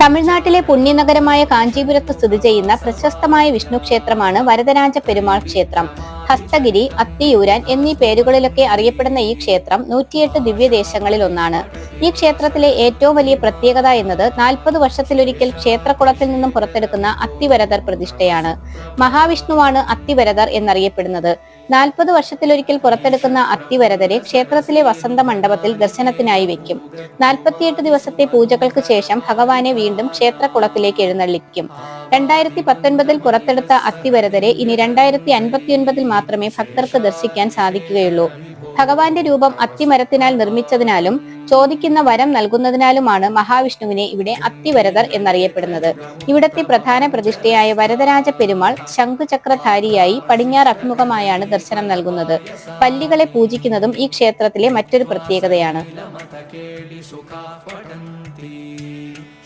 തമിഴ്നാട്ടിലെ പുണ്യനഗരമായ കാഞ്ചീപുരത്ത് സ്ഥിതി ചെയ്യുന്ന പ്രശസ്തമായ വിഷ്ണു ക്ഷേത്രമാണ് വരദരാജ പെരുമാൾ ക്ഷേത്രം. ഹസ്തഗിരി അത്തിയൂരാൻ എന്നീ പേരുകളിലൊക്കെ അറിയപ്പെടുന്ന ഈ ക്ഷേത്രം നൂറ്റിയെട്ട് ദിവ്യദേശങ്ങളിൽ ഒന്നാണ്. ഈ ക്ഷേത്രത്തിലെ ഏറ്റവും വലിയ പ്രത്യേകത എന്നത് നാൽപ്പത് വർഷത്തിലൊരിക്കൽ ക്ഷേത്രക്കുളത്തിൽ നിന്നും പുറത്തെടുക്കുന്ന അത്തിവരദർ പ്രതിഷ്ഠയാണ്. മഹാവിഷ്ണുവാണ് അത്തിവരദർ എന്നറിയപ്പെടുന്നത്. നാൽപ്പത് വർഷത്തിലൊരിക്കൽ പുറത്തെടുക്കുന്ന അത്തിവരതരെ ക്ഷേത്രത്തിലെ വസന്ത മണ്ഡപത്തിൽ ദർശനത്തിനായി വെക്കും. നാൽപ്പത്തിയെട്ട് ദിവസത്തെ പൂജകൾക്ക് ശേഷം ഭഗവാനെ വീണ്ടും ക്ഷേത്രക്കുളത്തിലേക്ക് എഴുന്നള്ളിക്കും. രണ്ടായിരത്തി പത്തൊൻപതിൽ പുറത്തെടുത്ത അത്തിവരതരെ ഇനി രണ്ടായിരത്തി അൻപത്തിയൊൻപതിൽ മാത്രമേ ഭക്തർക്ക് ദർശിക്കാൻ സാധിക്കുകയുള്ളൂ. ഭഗവാന്റെ രൂപം അത്തിമരത്തിനാൽ നിർമ്മിച്ചതിനാലും ചോദിക്കുന്ന വരം നൽകുന്നതിനാലുമാണ് മഹാവിഷ്ണുവിനെ ഇവിടെ അത്തിവരതർ എന്നറിയപ്പെടുന്നത്. ഇവിടത്തെ പ്രധാന പ്രതിഷ്ഠയായ വരദരാജ പെരുമാൾ ശംഖുചക്രധാരിയായി പടിഞ്ഞാറ് അഭിമുഖമായാണ് ദർശനം നൽകുന്നത്. പല്ലികളെ പൂജിക്കുന്നതും ഈ ക്ഷേത്രത്തിലെ മറ്റൊരു പ്രത്യേകതയാണ്.